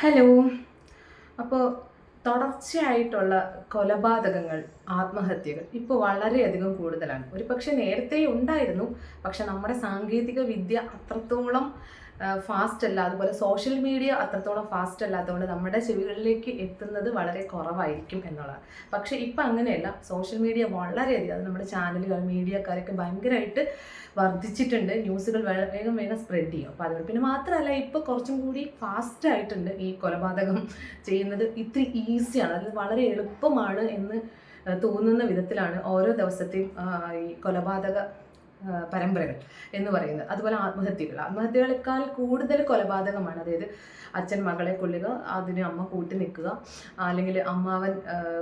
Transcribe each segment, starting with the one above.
Hello. അപ്പോൾ തുടർച്ചയായിട്ടുള്ള കൊലപാതകങ്ങൾ ആത്മഹത്യകൾ ഇപ്പോൾ വളരെയധികം കൂടുതലാണ്. ഒരു പക്ഷേ നേരത്തെ ഉണ്ടായിരുന്നു. പക്ഷെ നമ്മുടെ സാങ്കേതിക വിദ്യ അത്രത്തോളം ഫാസ്റ്റ് അല്ല. അതുപോലെ സോഷ്യൽ മീഡിയ അത്രത്തോളം ഫാസ്റ്റ് അല്ലാത്തതുകൊണ്ട് നമ്മുടെ ചെവികളിലേക്ക് എത്തുന്നത് വളരെ കുറവായിരിക്കും എന്നുള്ളതാണ്. പക്ഷെ ഇപ്പം അങ്ങനെയല്ല. സോഷ്യൽ മീഡിയ വളരെയധികം അത് നമ്മുടെ ചാനലുകൾ മീഡിയക്കാരൊക്കെ ഭയങ്കരമായിട്ട് വർദ്ധിച്ചിട്ടുണ്ട്. ന്യൂസുകൾ വേഗം വേഗം സ്പ്രെഡ് ചെയ്യും. അപ്പോൾ അതുകൊണ്ട് പിന്നെ മാത്രമല്ല ഇപ്പോൾ കുറച്ചും കൂടി ഫാസ്റ്റ് ആയിട്ടുണ്ട് ഈ കൊലപാതകം ചെയ്യുന്നത്. ഇത്തിരി ഈസിയാണ് അത് വളരെ എളുപ്പമാണ് എന്ന് തോന്നുന്ന വിധത്തിലാണ് ഓരോ ദിവസത്തെയും ഈ കൊലപാതക പരമ്പരകൾ എന്ന് പറയുന്നത്. അതുപോലെ ആത്മഹത്യകൾ. ആത്മഹത്യകളെക്കാൾ കൂടുതൽ കൊലപാതകമാണ്. അതായത് അച്ഛൻ മകളെ കൊല്ലുക അതിന് അമ്മ കൂട്ടി നിൽക്കുക അല്ലെങ്കിൽ അമ്മാവൻ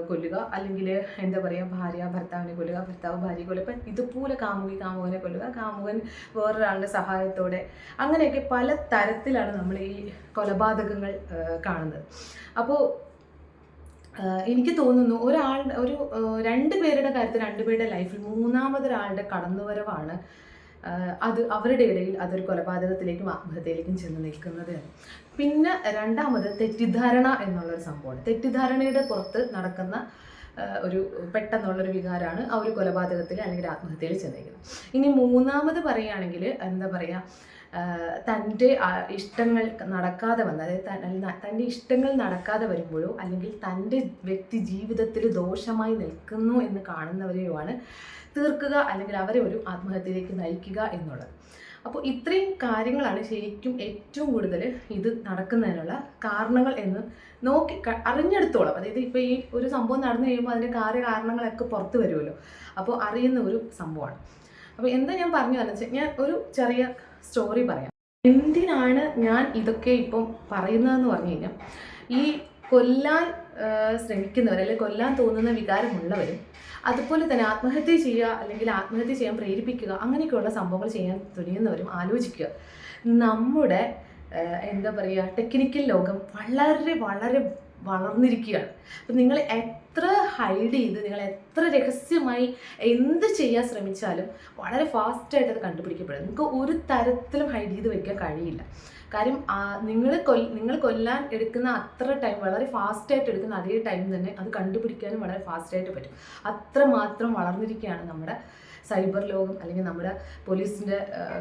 കൊല്ലുക അല്ലെങ്കിൽ എന്താ പറയുക ഭാര്യ ഭർത്താവിനെ കൊല്ലുക ഭർത്താവ് ഭാര്യയെ കൊല്ലുക. ഇപ്പം ഇതുപോലെ കാമുകി കാമുകനെ കൊല്ലുക കാമുകൻ വേറൊരാളുടെ സഹായത്തോടെ അങ്ങനെയൊക്കെ പല തരത്തിലാണ് നമ്മൾ ഈ കൊലപാതകങ്ങൾ കാണുന്നത്. അപ്പോൾ എനിക്ക് തോന്നുന്നു ഒരാളുടെ ഒരു രണ്ട് പേരുടെ കാര്യത്തിൽ രണ്ട് പേരുടെ ലൈഫിൽ മൂന്നാമതൊരാളുടെ കടന്നുവരവാണ് അത് അവരുടെ ഇടയിൽ അതൊരു കൊലപാതകത്തിലേക്കും ആത്മഹത്യയിലേക്കും ചെന്ന് നിൽക്കുന്നത്. പിന്നെ രണ്ടാമത് തെറ്റിദ്ധാരണ എന്നുള്ളൊരു സംഭവമാണ് തെറ്റിദ്ധാരണയുടെ പുറത്ത് നടക്കുന്ന ഒരു പെട്ടെന്നുള്ളൊരു വികാരമാണ് ആ ഒരു കൊലപാതകത്തിൽ അല്ലെങ്കിൽ ആത്മഹത്യയിൽ ചെന്നിരിക്കുന്നത് ഇനി മൂന്നാമത് പറയുകയാണെങ്കിൽ എന്താ പറയുക തന്റെ ഇഷ്ടങ്ങൾ നടക്കാതെ വന്ന അതായത് തന്റെ ഇഷ്ടങ്ങൾ നടക്കാതെ വരുമ്പോഴോ അല്ലെങ്കിൽ തന്റെ വ്യക്തി ജീവിതത്തിൽ ദോഷമായി നിൽക്കുന്നു എന്ന് കാണുന്നവരെയോ ആണ് തീർക്കുക അല്ലെങ്കിൽ അവരെ ഒരു ആത്മഹത്യയിലേക്ക് നയിക്കുക എന്നുള്ളത്. അപ്പോൾ ഇത്രയും കാര്യങ്ങളാണ് ശരിക്കും ഏറ്റവും കൂടുതൽ ഇത് നടക്കുന്നതിനുള്ള കാരണങ്ങൾ എന്ന് നോക്കി അറിഞ്ഞെടുത്തോളം. അതായത് ഇപ്പോൾ ഈ ഒരു സംഭവം നടന്നു കഴിയുമ്പോൾ അതിന്റെ കാര്യ കാരണങ്ങളൊക്കെ പുറത്ത് വരുമല്ലോ. അപ്പോൾ അറിയുന്ന ഒരു സംഭവമാണ്. അപ്പോൾ എന്താ ഞാൻ പറഞ്ഞു തന്നെ വെച്ചാൽ ഞാൻ ഒരു ചെറിയ സ്റ്റോറി പറയാം. എന്തിനാണ് ഞാൻ ഇതൊക്കെ ഇപ്പം പറയുന്നതെന്ന് പറഞ്ഞു കഴിഞ്ഞാൽ ഈ കൊല്ലാൻ ശ്രമിക്കുന്നവർ അല്ലെങ്കിൽ കൊല്ലാൻ തോന്നുന്ന വികാരമുള്ളവരും അതുപോലെ തന്നെ ആത്മഹത്യ ചെയ്യുക അല്ലെങ്കിൽ ആത്മഹത്യ ചെയ്യാൻ പ്രേരിപ്പിക്കുക അങ്ങനെയൊക്കെയുള്ള സംഭവങ്ങൾ ചെയ്യാൻ തുനിയുന്നവരും ആലോചിക്കുക. നമ്മുടെ എന്താ പറയുക ടെക്നിക്കൽ ലോകം വളരെ വളരെ വളർന്നിരിക്കുകയാണ്. അപ്പം നിങ്ങൾ എത്ര ഹൈഡ് ചെയ്ത് നിങ്ങൾ എത്ര രഹസ്യമായി എന്ത് ചെയ്യാൻ ശ്രമിച്ചാലും വളരെ ഫാസ്റ്റായിട്ട് അത് കണ്ടുപിടിക്കപ്പെടും. നിങ്ങൾക്ക് ഒരു തരത്തിലും ഹൈഡ് ചെയ്ത് വെക്കാൻ കഴിയില്ല. കാര്യം നിങ്ങൾ കൊൽ നിങ്ങൾ കൊല്ലാൻ എടുക്കുന്ന അത്ര ടൈം വളരെ ഫാസ്റ്റായിട്ട് എടുക്കുന്ന അതേ ടൈം തന്നെ അത് കണ്ടുപിടിക്കാനും വളരെ ഫാസ്റ്റായിട്ട് പറ്റും. അത്രമാത്രം വളർന്നിരിക്കുകയാണ് നമ്മുടെ സൈബർ ലോകം അല്ലെങ്കിൽ നമ്മുടെ പോലീസിന്റെ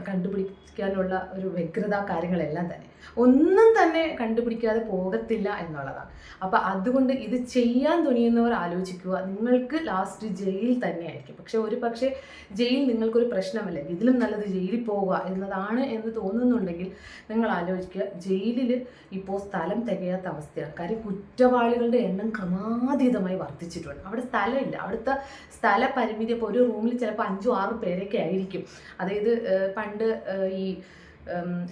കണ്ടുപിടിക്കാനുള്ള ഒരു വ്യഗ്രത കാര്യങ്ങളെല്ലാം തന്നെ. ഒന്നും തന്നെ കണ്ടുപിടിക്കാതെ പോകത്തില്ല എന്നുള്ളതാണ്. അപ്പോൾ അതുകൊണ്ട് ഇത് ചെയ്യാൻ തുനിയുന്നവർ ആലോചിക്കുക. നിങ്ങൾക്ക് ലാസ്റ്റ് ജയിൽ തന്നെയായിരിക്കും. പക്ഷേ ഒരു പക്ഷേ ജയിൽ നിങ്ങൾക്കൊരു പ്രശ്നമല്ല? ഇതിലും നല്ലത് ജയിലിൽ പോവുക എന്നതാണ് എന്ന് തോന്നുന്നുണ്ടെങ്കിൽ നിങ്ങൾ ആലോചിക്കുക. ജയിലിൽ ഇപ്പോൾ സ്ഥലം തികയാത്ത അവസ്ഥയാണ്. കാര്യം കുറ്റവാളികളുടെ എണ്ണം ക്രമാതീതമായി വർദ്ധിച്ചിട്ടുണ്ട്. അവിടെ സ്ഥലമില്ല. അവിടുത്തെ സ്ഥല പരിമിതി ഇപ്പോൾ ഒരു റൂമിൽ ചിലപ്പോൾ അഞ്ചോ ആറ് പേരൊക്കെ ആയിരിക്കും. അതായത് പണ്ട് ഈ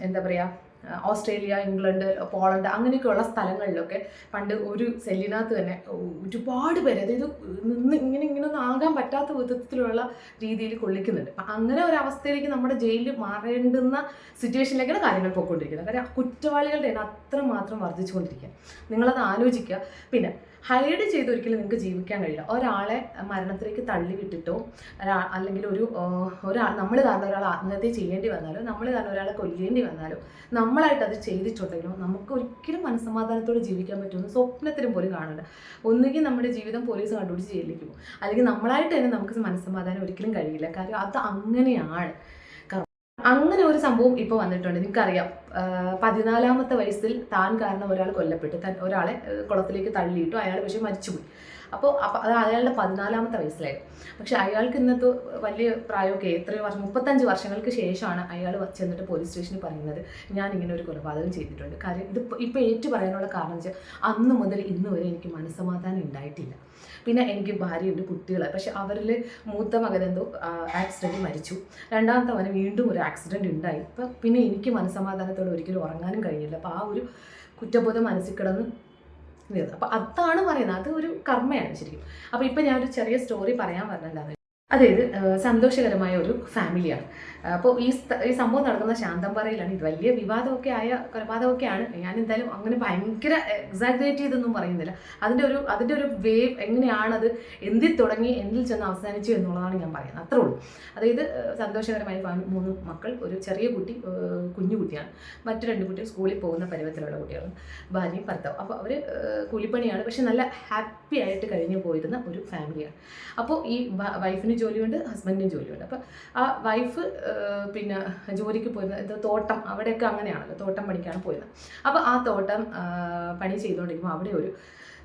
എന്താ പറയുക ഓസ്ട്രേലിയ ഇംഗ്ലണ്ട് പോളണ്ട് അങ്ങനെയൊക്കെയുള്ള സ്ഥലങ്ങളിലൊക്കെ പണ്ട് ഒരു സെല്ലിനകത്ത് തന്നെ ഒരുപാട് പേര് അതായത് നിന്ന് ഇങ്ങനെ ഇങ്ങനെ ഒന്നും ആകാൻ പറ്റാത്ത വിധത്തിലുള്ള രീതിയിൽ കൊള്ളിക്കുന്നുണ്ട്. അപ്പം അങ്ങനെ ഒരു അവസ്ഥയിലേക്ക് നമ്മുടെ ജയിലിൽ മാറേണ്ടുന്ന സിറ്റുവേഷനിലേക്കാണ് കാര്യങ്ങൾ പോയിക്കൊണ്ടിരിക്കുന്നത്. കാര്യം കുറ്റവാളികളുടെ എണ്ണം അത്രമാത്രം വർദ്ധിച്ചുകൊണ്ടിരിക്കുക നിങ്ങളത് ആലോചിക്കുക. പിന്നെ ഹൈഡ് ചെയ്ത് ഒരിക്കലും നിങ്ങൾക്ക് ജീവിക്കാൻ കഴിയില്ല. ഒരാളെ മരണത്തിലേക്ക് തള്ളി വിട്ടിട്ടോ അല്ലെങ്കിൽ ഒരു ഒരാൾ നമ്മൾ കാരണം ഒരാൾ ആത്മഹത്യ ചെയ്യേണ്ടി വന്നാലോ നമ്മൾ കാരണം ഒരാളെ കൊല്ലേണ്ടി വന്നാലോ നമ്മളായിട്ട് അത് ചെയ്തിട്ടുണ്ടെങ്കിലോ നമുക്ക് ഒരിക്കലും മനസ്സമാധാനത്തോടെ ജീവിക്കാൻ പറ്റുമെന്ന് സ്വപ്നത്തിലും പോലും കാണണ്ട. ഒന്നുകിൽ നമ്മുടെ ജീവിതം പോലീസ് കണ്ടുപിടിച്ച് ജയിലിലേക്ക് പോകും. അല്ലെങ്കിൽ നമ്മളായിട്ട് തന്നെ നമുക്ക് മനസ്സമാധാനം ഒരിക്കലും കഴിയില്ല. കാര്യം അത് അങ്ങനെയാണ്. അങ്ങനെ ഒരു സംഭവം ഇപ്പോൾ വന്നിട്ടുണ്ട്. നിങ്ങൾക്കറിയാം. പതിനാലാമത്തെ വയസ്സിൽ താൻ കാരണം ഒരാൾ കൊല്ലപ്പെട്ടു. ഒരാളെ കുളത്തിലേക്ക് തള്ളിയിട്ടു. അയാൾ പക്ഷേ മരിച്ചുപോയി. അപ്പോൾ അപ്പോൾ അത് അയാളുടെ പതിനാലാമത്തെ വയസ്സിലായിരുന്നു പക്ഷേ അയാൾക്ക് ഇന്നത്തെ വലിയ പ്രായമൊക്കെ എത്രയോ വർഷം മുപ്പത്തഞ്ച് വർഷങ്ങൾക്ക് ശേഷമാണ് അയാൾ ചെന്നിട്ട് പോലീസ് സ്റ്റേഷനിൽ പറയുന്നത് ഞാൻ ഇങ്ങനെ ഒരു കൊലപാതകം ചെയ്തിട്ടുണ്ട്. കാര്യം ഇത് ഇപ്പോൾ ഏറ്റു പറയാനുള്ള കാരണം വെച്ചാൽ അന്ന് മുതൽ ഇന്ന് വരെ എനിക്ക് മനസ്സമാധാനം ഉണ്ടായിട്ടില്ല. പിന്നെ എനിക്ക് ഭാര്യയുണ്ട് കുട്ടികൾ പക്ഷെ അവരിൽ മൂത്ത മകൻ എന്തോ ആക്സിഡന്റ് മരിച്ചു. രണ്ടാമത്തെ അവന് വീണ്ടും ഒരു ആക്സിഡന്റ് ഉണ്ടായി. അപ്പം പിന്നെ എനിക്ക് മനസ്സമാധാനത്തോടെ ഒരിക്കലും ഉറങ്ങാനും കഴിഞ്ഞില്ല. അപ്പോൾ ആ ഒരു കുറ്റബോധം മനസ്സിൽ കിടന്ന് അപ്പം അതാണ് പറയുന്നത്. അത് ഒരു കർമ്മയാണ് ശരിക്കും. അപ്പോൾ ഇപ്പം ഞാനൊരു ചെറിയ സ്റ്റോറി പറയാൻ പറഞ്ഞിട്ടുണ്ടായിരുന്നു അതായത് സന്തോഷകരമായ ഒരു ഫാമിലിയാണ്. അപ്പോൾ ഈ ഈ സംഭവം നടക്കുന്ന ശാന്തംപാറയിലാണ്. ഇത് വലിയ വിവാദമൊക്കെ ആയ കൊലപാതകമൊക്കെയാണ്. ഞാൻ എന്തായാലും അങ്ങനെ ഭയങ്കര എക്സാഗ്രേറ്റ് ചെയ്തൊന്നും പറയുന്നില്ല. അതിന്റെ ഒരു അതിന്റെ ഒരു വേവ് എങ്ങനെയാണത് എന്തിൽ തുടങ്ങി എന്തിൽ ചെന്ന് അവസാനിച്ചു എന്നുള്ളതാണ് ഞാൻ പറയുന്നത്. അത്രേ ഉള്ളൂ. അതായത് സന്തോഷകരമായ മൂന്ന് മക്കൾ ഒരു ചെറിയ കുട്ടി കുഞ്ഞു കുട്ടിയാണ്. മറ്റു രണ്ട് കുട്ടികൾ സ്കൂളിൽ പോകുന്ന പരുവത്തിലുള്ള കുട്ടികളും ഭാര്യയും ഭർത്താവും. അപ്പോൾ അവർ കൂലിപ്പണിയാണ്. പക്ഷെ നല്ല ഹാപ്പി ആയിട്ട് കഴിഞ്ഞു പോയിരുന്ന ഒരു ഫാമിലിയാണ്. അപ്പോൾ ഈ വൈഫിന് ജോലിയുണ്ട് ഹസ്ബൻഡിനും ജോലിയുണ്ട്. അപ്പോൾ ആ വൈഫ് പിന്നെ ജോലിക്ക് പോയിരുന്ന ഇത് തോട്ടം അവിടെയൊക്കെ അങ്ങനെയാണല്ലോ തോട്ടം പണിക്കാണ് പോയിരുന്നത്. അപ്പോൾ ആ തോട്ടം പണി ചെയ്തുകൊണ്ടിരിക്കുമ്പോൾ അവിടെ ഒരു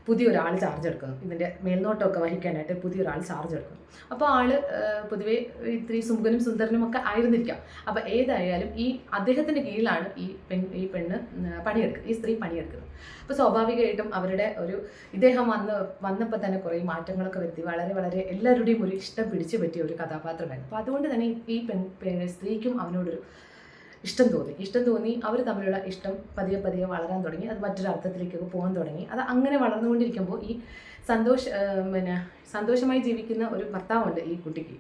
പുതിയൊരാൾ ചാർജ് എടുക്കുന്നു. ഇതിന്റെ മേൽനോട്ടമൊക്കെ വഹിക്കാനായിട്ട് പുതിയൊരാൾ ചാർജ് എടുക്കുന്നു. അപ്പോൾ ആൾ പൊതുവേ ഇത്രയും സുമുഖനും സുന്ദരനും ഒക്കെ ആയിരുന്നിരിക്കാം. അപ്പോൾ ഏതായാലും ഈ അദ്ദേഹത്തിന്റെ കീഴിലാണ് ഈ പെൺ ഈ പെണ്ണ് പണിയെടുക്കുന്നത്. ഈ സ്ത്രീ പണിയെടുക്കുന്നത്. അപ്പോൾ സ്വാഭാവികമായിട്ടും അവരുടെ ഒരു ഇദ്ദേഹം വന്ന് വന്നപ്പോൾ തന്നെ കുറേ മാറ്റങ്ങളൊക്കെ വരുത്തി. വളരെ വളരെ എല്ലാവരുടെയും ഒരു ഇഷ്ടം പിടിച്ചു പറ്റിയ ഒരു കഥാപാത്രമായിരുന്നു. അപ്പോൾ അതുകൊണ്ട് തന്നെ ഈ- പെൺ സ്ത്രീക്കും അവനോടൊരു ഇഷ്ടം തോന്നി. ഇഷ്ടം തോന്നി അവർ തമ്മിലുള്ള ഇഷ്ടം പതിയെ പതിയെ വളരാൻ തുടങ്ങി. അത് മറ്റൊരു അർത്ഥത്തിലേക്കൊക്കെ പോകാൻ തുടങ്ങി. അത് അങ്ങനെ വളർന്നുകൊണ്ടിരിക്കുമ്പോൾ ഈ സന്തോഷ പിന്നെ സന്തോഷമായി ജീവിക്കുന്ന ഒരു ഭർത്താവുണ്ട് ഈ കുട്ടിക്ക്.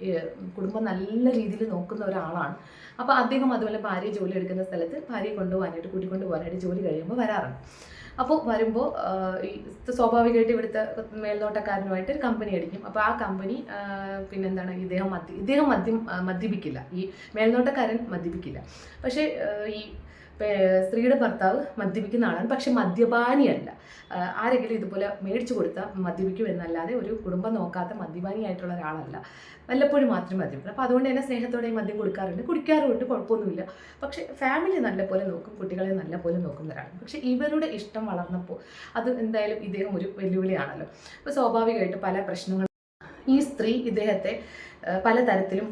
കുടുംബം നല്ല രീതിയിൽ നോക്കുന്ന ഒരാളാണ്. അപ്പോൾ അദ്ദേഹം അതുപോലെ ഭാര്യ ജോലി എടുക്കുന്ന സ്ഥലത്ത് ഭാര്യയെ കൊണ്ടുപോകാനായിട്ട് കൂട്ടിക്കൊണ്ട് പോകാനായിട്ട് ജോലി കഴിയുമ്പോൾ വരാറുണ്ട് അപ്പോൾ വരുമ്പോൾ ഈ സ്വാഭാവികമായിട്ട് ഇവിടുത്തെ മേൽനോട്ടക്കാരനുമായിട്ട് ഒരു കമ്പനി അടിക്കും അപ്പോൾ ആ കമ്പനി പിന്നെന്താണ് ഇദ്ദേഹം മദ്യ ഇദ്ദേഹം മദ്യം മദ്യപിക്കില്ല. ഈ മേൽനോട്ടക്കാരൻ മദ്യപിക്കില്ല. പക്ഷേ ഈ സ്ത്രീയുടെ ഭർത്താവ് മദ്യപിക്കുന്ന ആളാണ്. പക്ഷെ മദ്യപാനിയല്ല. ആരെങ്കിലും ഇതുപോലെ മേടിച്ചു കൊടുത്താൽ മദ്യപിക്കും എന്നല്ലാതെ ഒരു കുടുംബം നോക്കാത്ത മദ്യപാനിയായിട്ടുള്ള ഒരാളല്ല. വല്ലപ്പോഴും മാത്രം മദ്യപിക്കും അപ്പോൾ അതുകൊണ്ട് തന്നെ സ്നേഹത്തോടെ മദ്യം കൊടുക്കാറുണ്ട്. കുടിക്കാറുണ്ട് കുഴപ്പമൊന്നുമില്ല. പക്ഷേ ഫാമിലി നല്ലപോലെ നോക്കും കുട്ടികളെ നല്ലപോലെ നോക്കുന്ന ഒരാളാണ് പക്ഷേ ഇവരുടെ ഇഷ്ടം വളർന്നപ്പോൾ അത് എന്തായാലും ഇദ്ദേഹം ഒരു വെല്ലുവിളിയാണല്ലോ. അപ്പോൾ സ്വാഭാവികമായിട്ട് പല പ്രശ്നങ്ങളും ഈ സ്ത്രീ ഇദ്ദേഹത്തെ പലതരത്തിലും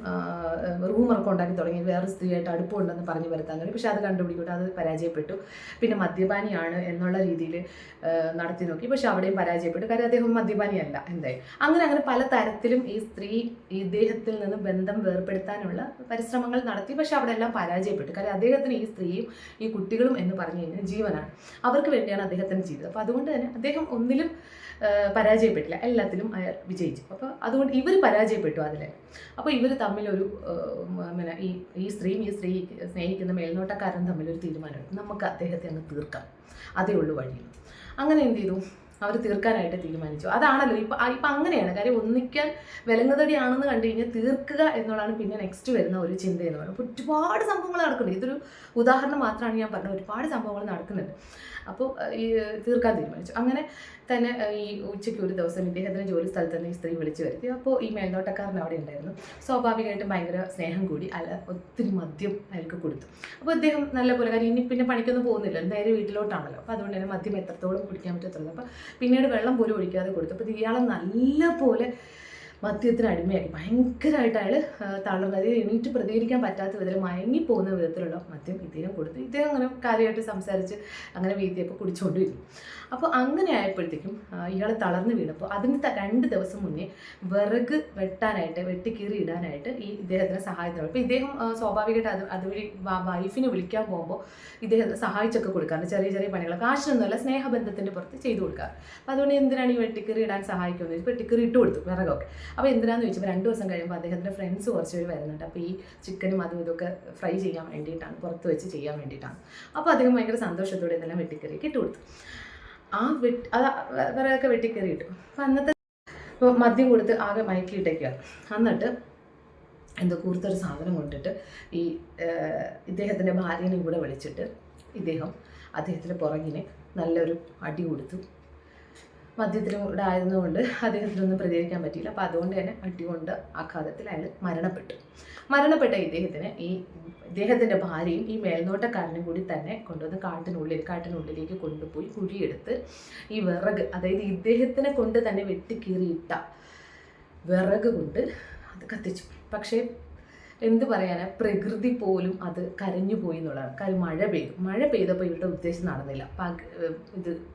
റൂമൊക്കെ ഉണ്ടാക്കി തുടങ്ങി. വേറെ സ്ത്രീയായിട്ട് അടുപ്പമുണ്ടെന്ന് പറഞ്ഞു വരുത്താൻ തുടങ്ങി പക്ഷെ അത് കണ്ടുപിടിക്കൂട്ട് അത് പരാജയപ്പെട്ടു. പിന്നെ മദ്യപാനിയാണ് എന്നുള്ള രീതിയിൽ നടത്തി നോക്കി. പക്ഷെ അവിടെയും പരാജയപ്പെട്ടു. കാര്യം അദ്ദേഹം മദ്യപാനിയല്ല എന്തായി അങ്ങനെ അങ്ങനെ പല തരത്തിലും ഈ സ്ത്രീ ഇദ്ദേഹത്തിൽ നിന്ന് ബന്ധം വേർപെടുത്താനുള്ള പരിശ്രമങ്ങൾ നടത്തി. പക്ഷെ അവിടെ എല്ലാം പരാജയപ്പെട്ടു. കാര്യം അദ്ദേഹത്തിന് ഈ സ്ത്രീയും ഈ കുട്ടികളും എന്ന് പറഞ്ഞു കഴിഞ്ഞാൽ ജീവനാണ്. അവർക്ക് വേണ്ടിയാണ് അദ്ദേഹത്തിന് ജീവിതം. അപ്പോൾ അതുകൊണ്ട് തന്നെ അദ്ദേഹം ഒന്നിലും പരാജയപ്പെട്ടില്ല. എല്ലാത്തിലും അയാൾ വിജയിച്ചു. അപ്പോൾ അതുകൊണ്ട് ഇവർ പരാജയപ്പെട്ടു അതിൽ. അപ്പോൾ ഇവർ തമ്മിലൊരു പിന്നെ ഈ ഈ സ്ത്രീയും ഈ സ്ത്രീ സ്നേഹിക്കുന്ന മേൽനോട്ടക്കാരൻ തമ്മിലൊരു തീരുമാനമുണ്ട് നമുക്ക് അദ്ദേഹത്തെ അങ്ങ് തീർക്കാം. അതേ ഉള്ളൂ വഴി. അങ്ങനെ എന്ത് ചെയ്തു? അവർ തീർക്കാനായിട്ട് തീരുമാനിച്ചു. അതാണല്ലോ. ഇപ്പം ഇപ്പം അങ്ങനെയാണ്. കാര്യം ഒന്നിക്കാൻ വിലങ്ങുതടിയാണെന്ന് കണ്ടു കഴിഞ്ഞാൽ തീർക്കുക എന്നുള്ളതാണ് പിന്നെ നെക്സ്റ്റ് വരുന്ന ഒരു ചിന്ത എന്ന് പറയുന്നത് ഒരുപാട് സംഭവങ്ങൾ നടക്കുന്നുണ്ട്. ഇതൊരു ഉദാഹരണം മാത്രമാണ് ഞാൻ പറഞ്ഞത്. ഒരുപാട് സംഭവങ്ങൾ നടക്കുന്നുണ്ട്. അപ്പോൾ ഈ തീർക്കാൻ തീരുമാനിച്ചു. അങ്ങനെ തന്നെ ഈ ഉച്ചയ്ക്ക് ഒരു ദിവസം ഇദ്ദേഹത്തിന് ജോലി സ്ഥലത്ത് തന്നെ ഈ സ്ത്രീ വിളിച്ചു വരുത്തി. അപ്പോൾ ഈ മേൽനോട്ടക്കാരൻ അവിടെ ഉണ്ടായിരുന്നു. സ്വാഭാവികമായിട്ടും ഭയങ്കര സ്നേഹം കൂടി അല്ല ഒത്തിരി മദ്യം അയാൾക്ക് കൊടുത്തു. അപ്പോൾ അദ്ദേഹം നല്ല പോലെ കാര്യം ഇനി പിന്നെ പണിക്കൊന്നും പോകുന്നില്ല. നേരെ വീട്ടിലോട്ടാണല്ലോ. അപ്പോൾ അതുകൊണ്ട് തന്നെ മദ്യം എത്രത്തോളം കുടിക്കാൻ പറ്റത്തുള്ളൂ അപ്പോൾ പിന്നീട് വെള്ളം പോലും ഒഴിക്കാതെ കൊടുത്തു. അപ്പോൾ ഇയാളെ നല്ല പോലെ മദ്യത്തിന് അടിമയാക്കി. ഭയങ്കരമായിട്ട് അയാൾ തളർന്നത് അതായത് എണീറ്റ് പ്രതികരിക്കാൻ പറ്റാത്ത വിധത്തിൽ മയങ്ങിപ്പോകുന്ന വിധത്തിലുള്ള മദ്യം ഇദ്ദേഹം കൊടുത്തു ഇദ്ദേഹം അങ്ങനെ കാര്യമായിട്ട് സംസാരിച്ച് അങ്ങനെ വീതിയപ്പോൾ കുടിച്ചുകൊണ്ടിരുന്നു അപ്പോൾ അങ്ങനെ ആയപ്പോഴത്തേക്കും ഇയാൾ തളർന്നു വീണപ്പോൾ അതിന് രണ്ട് ദിവസം മുന്നേ വിറക് വെട്ടാനായിട്ട് വെട്ടിക്കീറി ഇടാനായിട്ട് ഈ ഇദ്ദേഹത്തിനെ സഹായത്തിനാണ് അപ്പോൾ ഇദ്ദേഹം സ്വാഭാവികമായിട്ട് അത് അതുവഴി വൈഫിനെ വിളിക്കാൻ പോകുമ്പോൾ ഇദ്ദേഹത്തെ സഹായിച്ചൊക്കെ കൊടുക്കാറുണ്ട്. ചെറിയ ചെറിയ പണികൾ കാശിനൊന്നുമല്ല സ്നേഹബന്ധത്തിന്റെ പുറത്ത് ചെയ്തു കൊടുക്കുക അപ്പോൾ അതുകൊണ്ട് എന്തിനാണ് ഈ വെട്ടിക്കീറി ഇടാൻ സഹായിക്കുന്നത് വെട്ടിക്കറി ഇട്ട് കൊടുത്തു വിറകൊക്കെ. അപ്പോൾ എന്തിനാന്ന് ചോദിച്ചപ്പോൾ രണ്ട് ദിവസം കഴിയുമ്പോൾ അദ്ദേഹത്തിന്റെ ഫ്രണ്ട്സ് കുറച്ച് പേര് വരുന്നുണ്ട്. അപ്പോൾ ഈ ചിക്കനും അതും ഇതൊക്കെ ഫ്രൈ ചെയ്യാൻ വേണ്ടിയിട്ടാണ് പുറത്ത് വെച്ച് ചെയ്യാൻ വേണ്ടിയിട്ടാണ്. അപ്പോൾ അദ്ദേഹം ഭയങ്കര സന്തോഷത്തോടെ ഇതെല്ലാം വെട്ടിക്കറിയൊക്കെ ഇട്ട് കൊടുത്തു. ആ വെട്ടി അത് വിറകൊക്കെ വെട്ടിക്കറി ഇട്ടു. അപ്പോൾ അന്നത്തെ മദ്യം കൊടുത്ത് ആകെ മയക്കിയിട്ടേക്കുക എന്നിട്ട് എന്തോ കൂർത്തൊരു സാധനം കൊണ്ടിട്ട് ഈ ഇദ്ദേഹത്തിന്റെ ഭാര്യനെയും കൂടെ വിളിച്ചിട്ട് ഇദ്ദേഹം അദ്ദേഹത്തിന്റെ പുറകിന് നല്ലൊരു അടി കൊടുത്തു. മദ്യത്തിനും കൂടെ ആയിരുന്നുകൊണ്ട് അദ്ദേഹത്തിനൊന്നും പ്രതികരിക്കാൻ പറ്റിയില്ല. അപ്പോൾ അതുകൊണ്ട് തന്നെ അടികൊണ്ട് ആഘാതത്തിൽ അയാൾ മരണപ്പെട്ടു. മരണപ്പെട്ട ഇദ്ദേഹത്തിന് ഈ ഇദ്ദേഹത്തിന്റെ ഭാര്യയും ഈ മേൽനോട്ടക്കാരനും കൂടി തന്നെ കൊണ്ടുവന്ന് കാട്ടിനുള്ളിൽ കാട്ടിനുള്ളിലേക്ക് കൊണ്ടുപോയി കുഴിയെടുത്ത് ഈ വിറക് അതായത് ഇദ്ദേഹത്തിനെ കൊണ്ട് തന്നെ വെട്ടിക്കീറിയിട്ട വിറക് കൊണ്ട് അത് കത്തിച്ചു. പക്ഷേ എന്ത് പറയാനാ? പ്രകൃതി പോലും അത് കരഞ്ഞു പോയി എന്നുള്ളതാണ്. കാര്യം മഴ പെയ്തു. മഴ പെയ്തപ്പോൾ ഇവരുടെ ഉദ്ദേശം നടന്നില്ല. പക ഇത്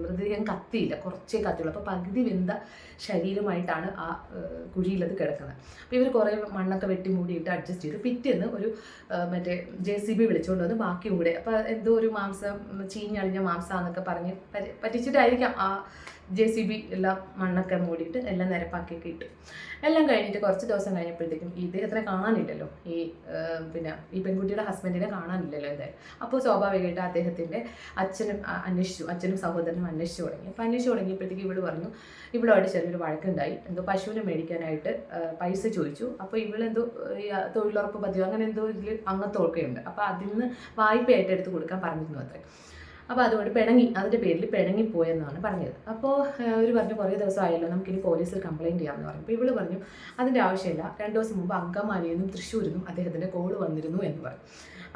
മൃതദേഹം കത്തിയില്ല. കുറച്ചേ കത്തിയുള്ളൂ. അപ്പോൾ പകുതി വെന്ത ശരീരമായിട്ടാണ് ആ കുഴിയിലത് കിടക്കുന്നത്. അപ്പോൾ ഇവർ കുറേ മണ്ണൊക്കെ വെട്ടി മൂടിയിട്ട് അഡ്ജസ്റ്റ് ചെയ്തു. പിറ്റേന്ന് ഒരു മറ്റേ ജെ സി ബി വിളിച്ചുകൊണ്ട് വന്ന് ബാക്കിയും കൂടെ. അപ്പോൾ എന്തോ ഒരു മാംസം ചീഞ്ഞളിഞ്ഞ മാംസാന്നൊക്കെ പറഞ്ഞ് പറ്റി- പറ്റിച്ചിട്ടായിരിക്കാം ആ ജെ സി ബി എല്ലാം മണ്ണൊക്കെ മൂടിയിട്ട് എല്ലാം നിരപ്പാക്കിയൊക്കെ ഇട്ടു. എല്ലാം കഴിഞ്ഞിട്ട് കുറച്ച് ദിവസം കഴിഞ്ഞപ്പോഴത്തേക്കും ഇദ്ദേഹത്തിനെ കാണാനില്ലല്ലോ. ഈ പിന്നെ ഈ പെൺകുട്ടിയുടെ ഹസ്ബൻഡിനെ കാണാനില്ലല്ലോ എന്തായാലും. അപ്പോൾ സ്വാഭാവികമായിട്ട് അദ്ദേഹത്തിന്റെ അച്ഛനും അന്വേഷിച്ചു. അച്ഛനും സഹോദരനും അന്വേഷിച്ചു തുടങ്ങി. അപ്പോൾ അന്വേഷിച്ചു തുടങ്ങിയപ്പോഴത്തേക്ക് ഇവൾ പറഞ്ഞു ഇവളുമായിട്ട് ചെറിയൊരു വഴക്കുണ്ടായി. എന്തോ പശുവിനെ മേടിക്കാനായിട്ട് പൈസ ചോദിച്ചു. അപ്പോൾ ഇവളെന്തോ തൊഴിലുറപ്പ് പതിവ് അങ്ങനെ എന്തോ ഇതിൽ ഉണ്ട് അപ്പോൾ അതിൽ നിന്ന് വായ്പ എടുത്ത് കൊടുക്കാൻ പറഞ്ഞിരുന്നു അത്രേ. അപ്പോൾ അതുകൊണ്ട് പിണങ്ങി അതിന്റെ പേരിൽ പിണങ്ങിപ്പോയെന്നാണ് പറഞ്ഞത്. അപ്പോൾ അവർ പറഞ്ഞു കുറേ ദിവസം ആയല്ലോ നമുക്കിനി പോലീസിൽ കംപ്ലയിന്റ് ചെയ്യാമെന്ന് പറഞ്ഞു. അപ്പോൾ ഇവൾ പറഞ്ഞു അതിന്റെ ആവശ്യമില്ല രണ്ട് ദിവസം മുമ്പ് അങ്കമാലിയിൽ നിന്നും തൃശ്ശൂരിൽ നിന്നും അദ്ദേഹത്തിന്റെ കോൾ വന്നിരുന്നു എന്ന് പറഞ്ഞു.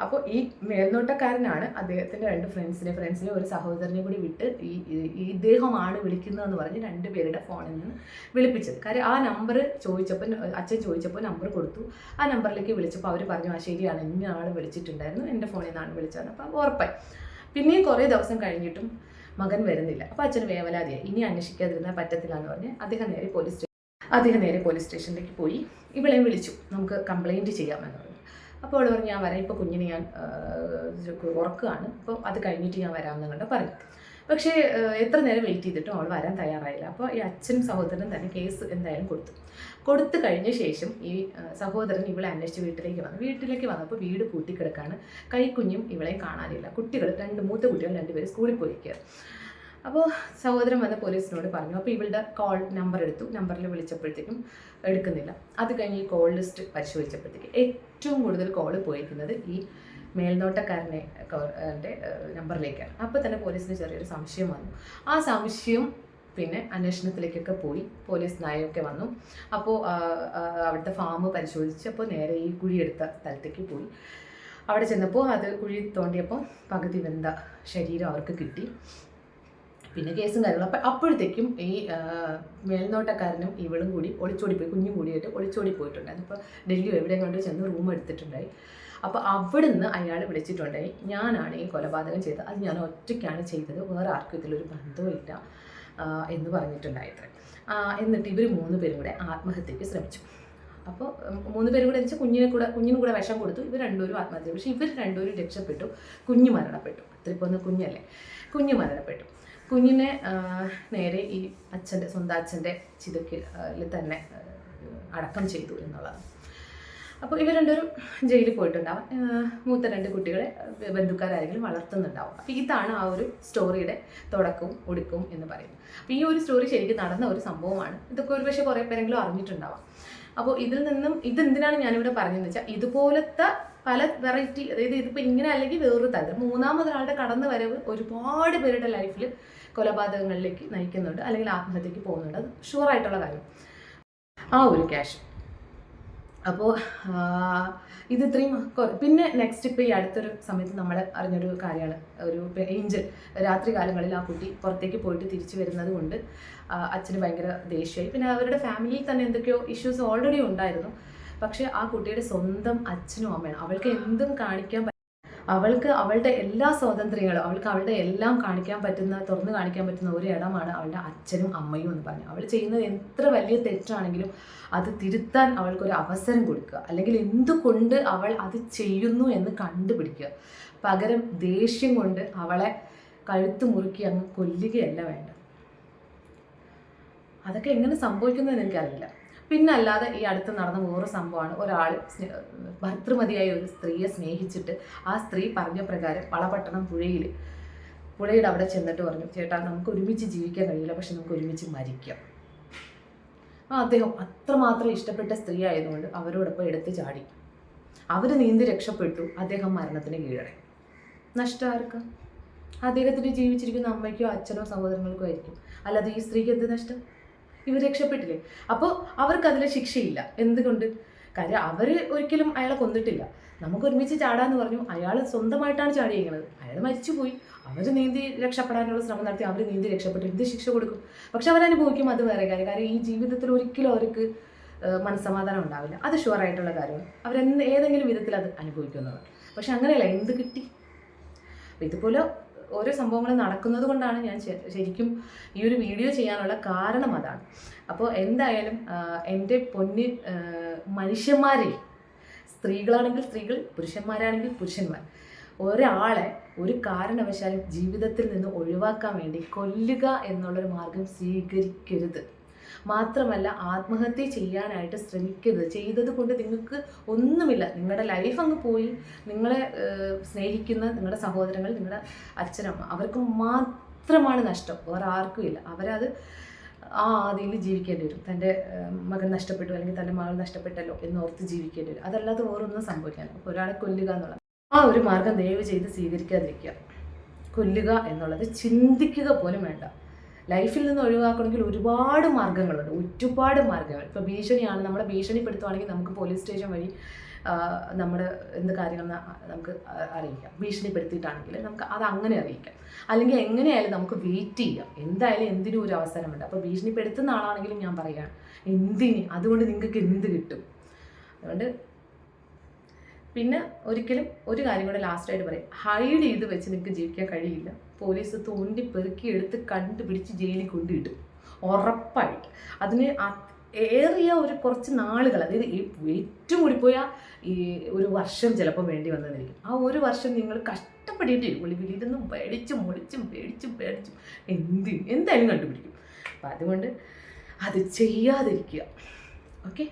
അപ്പോൾ ഈ മേൽനോട്ടക്കാരനാണ് അദ്ദേഹത്തിന്റെ രണ്ട് ഫ്രണ്ട്സിനെ ഫ്രണ്ട്സിനെ ഒരു സഹോദരനെ കൂടി വിട്ട് ഈ ഇദ്ദേഹമാണ് വിളിക്കുന്നതെന്ന് പറഞ്ഞ് രണ്ട് പേരുടെ ഫോണിൽ നിന്ന് വിളിപ്പിച്ചത്. കാര്യം ആ നമ്പർ ചോദിച്ചപ്പോൾ അച്ഛൻ ചോദിച്ചപ്പോൾ നമ്പർ കൊടുത്തു. ആ നമ്പറിലേക്ക് വിളിച്ചപ്പോൾ അവർ പറഞ്ഞു ആ ശരിയാണ് ഇന്ന ആൾ വിളിച്ചിട്ടുണ്ടായിരുന്നു എന്റെ ഫോണിൽ നിന്നാണ് വിളിച്ചത് അപ്പോൾ ഉറപ്പായി. പിന്നെയും കുറേ ദിവസം കഴിഞ്ഞിട്ടും മകൻ വരുന്നില്ല. അപ്പോൾ അച്ഛന് വേവലാതിയായി. ഇനി അന്വേഷിക്കാതിരുന്നാൽ പറ്റത്തില്ല എന്ന് പറഞ്ഞ് അദ്ദേഹം നേരെ പോലീസ് സ്റ്റേഷൻ അദ്ദേഹം നേരെ പോലീസ് സ്റ്റേഷനിലേക്ക് പോയി. ഇവളെയും വിളിച്ചു. നമുക്ക് കംപ്ലയിന്റ് ചെയ്യാമെന്ന് പറഞ്ഞു. അപ്പോൾ അവൾ പറഞ്ഞു ഞാൻ വരാം. ഇപ്പോൾ കുഞ്ഞിനെ ഞാൻ ഉറക്കുകയാണ് അപ്പോൾ അത് കഴിഞ്ഞിട്ട് ഞാൻ വരാമെന്ന് കണ്ട് പറഞ്ഞു. പക്ഷേ എത്ര നേരം വെയിറ്റ് ചെയ്തിട്ടും അവൾ വരാൻ തയ്യാറായില്ല. അപ്പോൾ ഈ അച്ഛനും സഹോദരനും തന്നെ കേസ് എന്തായാലും കൊടുത്തു. കൊടുത്തു കഴിഞ്ഞ ശേഷം ഈ സഹോദരൻ ഇവളെ അന്വേഷിച്ച് വീട്ടിലേക്ക് വന്നു. വീട്ടിലേക്ക് വന്നപ്പോൾ വീട് പൂട്ടിക്കിടക്കാണ്. കൈക്കുഞ്ഞും ഇവളെ കാണാനില്ല. കുട്ടികൾ രണ്ട് മൂത്ത കുട്ടികൾ രണ്ടുപേരും സ്കൂളിൽ പോയിരിക്കുകയാണ് അപ്പോൾ സഹോദരൻ വന്ന പോലീസിനോട് പറഞ്ഞു. അപ്പോൾ ഇവളുടെ കോൾ നമ്പർ എടുത്തു. നമ്പറിൽ വിളിച്ചപ്പോഴത്തേക്കും എടുക്കുന്നില്ല. അത് കഴിഞ്ഞ് ഈ കോൾ ലിസ്റ്റ് പരിശോധിച്ചപ്പോഴത്തേക്കും ഏറ്റവും കൂടുതൽ കോൾ പോയിരിക്കുന്നത് ഈ മേൽനോട്ടക്കാരനെ നമ്പറിലേക്കാണ്. അപ്പോൾ തന്നെ പോലീസിന് ചെറിയൊരു സംശയം വന്നു. ആ സംശയം പിന്നെ അന്വേഷണത്തിലേക്കൊക്കെ പോയി. പോലീസ് നായൊക്കെ വന്നു. അപ്പോൾ അവിടുത്തെ ഫാം പരിശോധിച്ചപ്പോൾ നേരെ ഈ കുഴിയെടുത്ത സ്ഥലത്തേക്ക് പോയി. അവിടെ ചെന്നപ്പോൾ അത് കുഴി തോണ്ടിയപ്പോൾ പകുതി വെന്ത ശരീരം അവർക്ക് കിട്ടി. പിന്നെ കേസും കാര്യങ്ങളും. അപ്പം അപ്പോഴത്തേക്കും ഈ മേൽനോട്ടക്കാരനും ഇവളും കൂടി ഒളിച്ചോടി പോയി കുഞ്ഞും കൂടിയായിട്ട് ഒളിച്ചോടി പോയിട്ടുണ്ടായിരുന്നു അപ്പോൾ ഡൽഹി എവിടെയും കൊണ്ട് ചെന്ന് റൂം എടുത്തിട്ടുണ്ടായി. അപ്പോൾ അവിടുന്ന് അയാൾ വിളിച്ചിട്ടുണ്ടായി ഞാനാണ് ഈ കൊലപാതകം ചെയ്തത്. അത് ഞാൻ ഒറ്റയ്ക്കാണ് ചെയ്തത് വേറെ ആർക്കും ഇതിലൊരു ബന്ധവുമില്ല എന്ന് പറഞ്ഞിട്ടുണ്ടായിത്രേ എന്നിട്ട് ഇവർ മൂന്ന് പേരും കൂടെ ആത്മഹത്യക്ക് ശ്രമിച്ചു. അപ്പോൾ മൂന്ന് പേരും കൂടെ വെച്ചാൽ കുഞ്ഞിനെ കൂടെ കുഞ്ഞിനും കൂടെ വിഷം കൊടുത്തു ഇവർ രണ്ടുപേരും ആത്മഹത്യ പക്ഷേ ഇവർ രണ്ടുപേരും രക്ഷപ്പെട്ടു കുഞ്ഞ് മരണപ്പെട്ടു. അത്രയ്ക്കൊന്ന് കുഞ്ഞല്ലേ? കുഞ്ഞ് മരണപ്പെട്ടു. കുഞ്ഞിനെ നേരെ ഈ അച്ഛന്റെ സ്വന്തം അച്ഛന്റെ ചിതക്കിൽ തന്നെ അടക്കം ചെയ്തു എന്നുള്ളതാണ്. അപ്പോൾ ഇവർ രണ്ടുപേരും ജയിലിൽ പോയിട്ടുണ്ടാവും. മൂത്ത രണ്ട് കുട്ടികളെ ബന്ധുക്കാരാരെങ്കിലും വളർത്തുന്നുണ്ടാവും. അപ്പോൾ ഇതാണ് ആ ഒരു സ്റ്റോറിയുടെ തുടക്കവും ഒടുക്കവും എന്ന് പറയുന്നത്. അപ്പോൾ ഈ ഒരു സ്റ്റോറി ശരിക്കും നടന്ന ഒരു സംഭവമാണ്. ഇതൊക്കെ ഒരു പക്ഷേ കുറേ പേരെങ്കിലും അറിഞ്ഞിട്ടുണ്ടാവാം. അപ്പോൾ ഇതിൽ നിന്നും ഇതെന്തിനാണ് ഞാനിവിടെ പറഞ്ഞതെന്ന് വെച്ചാൽ ഇതുപോലത്തെ പല വെറൈറ്റി അതായത് ഇതിപ്പോൾ ഇങ്ങനെ അല്ലെങ്കിൽ വേറൊരു തരം മൂന്നാമതൊരാളുടെ കടന്നു വരവ് ഒരുപാട് പേരുടെ ലൈഫിൽ കൊലപാതകങ്ങളിലേക്ക് നയിക്കുന്നുണ്ട് അല്ലെങ്കിൽ ആത്മഹത്യക്ക് പോകുന്നുണ്ട്. അത് ഷുവറായിട്ടുള്ള കാര്യം. ആ ഒരു ക്യാഷ്. അപ്പോൾ ഇത് ഇത്രയും പിന്നെ നെക്സ്റ്റ് ഇപ്പോൾ ഈ അടുത്തൊരു സമയത്ത് നമ്മൾ അറിഞ്ഞൊരു കാര്യമാണ്. ഒരു ഏഞ്ചൽ രാത്രി കാലങ്ങളിൽ ആ കുട്ടി പുറത്തേക്ക് പോയിട്ട് തിരിച്ചു വരുന്നത് കൊണ്ട് അച്ഛന് ഭയങ്കര ദേഷ്യമായി. പിന്നെ അവരുടെ ഫാമിലിയിൽ തന്നെ എന്തൊക്കെയോ ഇഷ്യൂസ് ഓൾറെഡി ഉണ്ടായിരുന്നു. പക്ഷേ ആ കുട്ടിയുടെ സ്വന്തം അച്ഛനും അമ്മയാണ്. അവൾക്ക് എന്തും കാണിക്കാൻ അവൾക്ക് അവളുടെ എല്ലാ സ്വാതന്ത്ര്യങ്ങളും അവൾക്ക് അവളുടെ എല്ലാം കാണിക്കാൻ പറ്റുന്ന തുറന്നു കാണിക്കാൻ പറ്റുന്ന ഒരു ഇടമാണ് അവളുടെ അച്ഛനും അമ്മയും എന്ന് പറഞ്ഞു. അവൾ ചെയ്യുന്നത് എത്ര വലിയ തെറ്റാണെങ്കിലും അത് തിരുത്താൻ അവൾക്കൊരു അവസരം കൊടുക്കുക. അല്ലെങ്കിൽ എന്തുകൊണ്ട് അവൾ അത് ചെയ്യുന്നു എന്ന് കണ്ടുപിടിക്കുക. പകരം ദേഷ്യം കൊണ്ട് അവളെ കഴുത്ത് മുറുക്കി അങ്ങ് കൊല്ലുകയല്ല വേണ്ട അതൊക്കെ എങ്ങനെ സംഭവിക്കുന്നതെന്ന് എനിക്കറിയില്ല. പിന്നെ അല്ലാതെ ഈ അടുത്ത് നടന്ന വേറെ സംഭവമാണ്. ഒരാൾ ഭർത്തൃമതിയായ ഒരു സ്ത്രീയെ സ്നേഹിച്ചിട്ട് ആ സ്ത്രീ പറഞ്ഞ പ്രകാരം വളപട്ടണം പുഴയിൽ. പുഴയുടെ അവിടെ ചെന്നിട്ട് പറഞ്ഞു ചേട്ടാ നമുക്ക് ഒരുമിച്ച് ജീവിക്കാൻ കഴിയില്ല പക്ഷെ നമുക്ക് ഒരുമിച്ച് മരിക്കാം. അദ്ദേഹം അത്രമാത്രം ഇഷ്ടപ്പെട്ട സ്ത്രീ ആയതുകൊണ്ട് അവരോടൊപ്പം എടുത്ത് ചാടി. അവർ നീന്തി രക്ഷപ്പെട്ടു അദ്ദേഹം മരണത്തിന് കീഴടങ്ങി. നഷ്ടം അദ്ദേഹത്തിന് ജീവിച്ചിരിക്കുന്ന അമ്മയ്ക്കോ അച്ഛനോ സഹോദരങ്ങൾക്കോ ആയിരിക്കും. അല്ലാതെ ഈ സ്ത്രീക്ക് എന്ത് നഷ്ടം? ഇവർ രക്ഷപ്പെട്ടില്ലേ? അപ്പോൾ അവർക്ക് അതിലെ ശിക്ഷയില്ല. എന്തുകൊണ്ട്? കാര്യം അവർ ഒരിക്കലും അയാളെ കൊന്നിട്ടില്ല. നമുക്ക് ഒരുമിച്ച് ചാടാന്ന് പറഞ്ഞു. അയാൾ സ്വന്തമായിട്ടാണ് ചാടിയിരിക്കുന്നത് അയാൾ മരിച്ചുപോയി. അവർ നീന്തി രക്ഷപ്പെടാനുള്ള ശ്രമം നടത്തി. അവർ നീന്തി രക്ഷപ്പെട്ടു. എന്ത് ശിക്ഷ കൊടുക്കും? പക്ഷെ അവരനുഭവിക്കും അത് വേറെ കാര്യം. കാര്യം ഈ ജീവിതത്തിൽ ഒരിക്കലും അവർക്ക് മനസ്സമാധാനം ഉണ്ടാവില്ല. അത് ഷുവറായിട്ടുള്ള കാര്യമാണ്. അവരെന്ത് ഏതെങ്കിലും വിധത്തിൽ അത് അനുഭവിക്കുന്നത് പക്ഷെ അങ്ങനെയല്ല. എന്ത് കിട്ടി? ഇതുപോലെ ഓരോ സംഭവങ്ങൾ നടക്കുന്നത് കൊണ്ടാണ് ഞാൻ ശരിക്കും ഈ ഒരു വീഡിയോ ചെയ്യാനുള്ള കാരണം അതാണ്. അപ്പോൾ എന്തായാലും എന്റെ പൊന്നി മനുഷ്യന്മാരെ സ്ത്രീകളാണെങ്കിൽ സ്ത്രീകൾ പുരുഷന്മാരാണെങ്കിൽ പുരുഷന്മാർ ഒരാളെ ഒരു കാരണവശാലും ജീവിതത്തിൽ നിന്ന് ഒഴിവാക്കാൻ വേണ്ടി കൊല്ലുക എന്നുള്ളൊരു മാർഗം സ്വീകരിക്കരുത്. മാത്രമല്ല ആത്മഹത്യ ചെയ്യാനായിട്ട് ശ്രമിക്കരുത്. ചെയ്തത് കൊണ്ട് നിങ്ങൾക്ക് ഒന്നുമില്ല. നിങ്ങളുടെ ലൈഫ് അങ്ങ് പോയി. നിങ്ങളെ സ്നേഹിക്കുന്ന നിങ്ങളുടെ സഹോദരങ്ങൾ നിങ്ങളുടെ അച്ഛനമ്മ അവർക്ക് മാത്രമാണ് നഷ്ടം. വേറെ ആർക്കും ഇല്ല. അവരത് ആ ആദിയിൽ ജീവിക്കേണ്ടി വരും. തന്റെ മകൻ നഷ്ടപ്പെട്ടു അല്ലെങ്കിൽ തന്റെ മകൾ നഷ്ടപ്പെട്ടല്ലോ എന്നോർത്ത് ജീവിക്കേണ്ടി വരും. അതല്ലാതെ വേറൊന്നും സംഭവിക്കാൻ അപ്പോൾ ഒരാളെ കൊല്ലുക എന്നുള്ളത്. ആ ഒരു മാർഗം ദയവ് ചെയ്ത് സ്വീകരിക്കാതിരിക്കുക. കൊല്ലുക എന്നുള്ളത് ചിന്തിക്കുക പോലും വേണ്ട. ലൈഫിൽ നിന്ന് ഒഴിവാക്കണമെങ്കിൽ ഒരുപാട് മാർഗങ്ങളുണ്ട് ഒരുപാട് മാർഗങ്ങൾ ഇപ്പോൾ ഭീഷണിയാണ്. നമ്മളെ ഭീഷണിപ്പെടുത്തുവാണെങ്കിൽ നമുക്ക് പോലീസ് സ്റ്റേഷൻ വഴി നമ്മുടെ എന്ത് കാര്യങ്ങൾ നമുക്ക് അറിയിക്കാം. ഭീഷണിപ്പെടുത്തിയിട്ടാണെങ്കിൽ നമുക്ക് അത് അങ്ങനെ അറിയിക്കാം. അല്ലെങ്കിൽ എങ്ങനെയായാലും നമുക്ക് വെയിറ്റ് ചെയ്യാം. എന്തായാലും എന്തിനും ഒരു അവസരമുണ്ട്. അപ്പോൾ ഭീഷണിപ്പെടുത്തുന്ന ആളാണെങ്കിലും ഞാൻ പറയാം എന്തിന്? അതുകൊണ്ട് നിങ്ങൾക്ക് എന്ത് കിട്ടും? അതുകൊണ്ട് പിന്നെ ഒരിക്കലും ഒരു കാര്യം കൂടെ ലാസ്റ്റായിട്ട് പറയും. ഹൈഡ് ചെയ്ത് വെച്ച് നിങ്ങൾക്ക് ജീവിക്കാൻ കഴിയില്ല. പോലീസ് തോണ്ടി പെറുക്കി എടുത്ത് കണ്ടുപിടിച്ച് ജയിലിൽ കൊണ്ടുകിട്ടും ഉറപ്പായിട്ട് അതിന് ഏറിയ ഒരു കുറച്ച് നാളുകൾ അതായത് ഏറ്റവും കൂടിപ്പോയ ഈ ഒരു വർഷം ചിലപ്പോൾ വേണ്ടി വന്നതായിരിക്കും. ആ ഒരു വർഷം നിങ്ങൾ കഷ്ടപ്പെട്ടിട്ട് ഒളിവിലിരുന്നും പേടിച്ചും ഒളിച്ചും പേടിച്ചും പേടിച്ചും എന്ത് എന്തായാലും കണ്ടുപിടിക്കും. അപ്പം അതുകൊണ്ട് അത് ചെയ്യാതിരിക്കുക. ഓക്കെ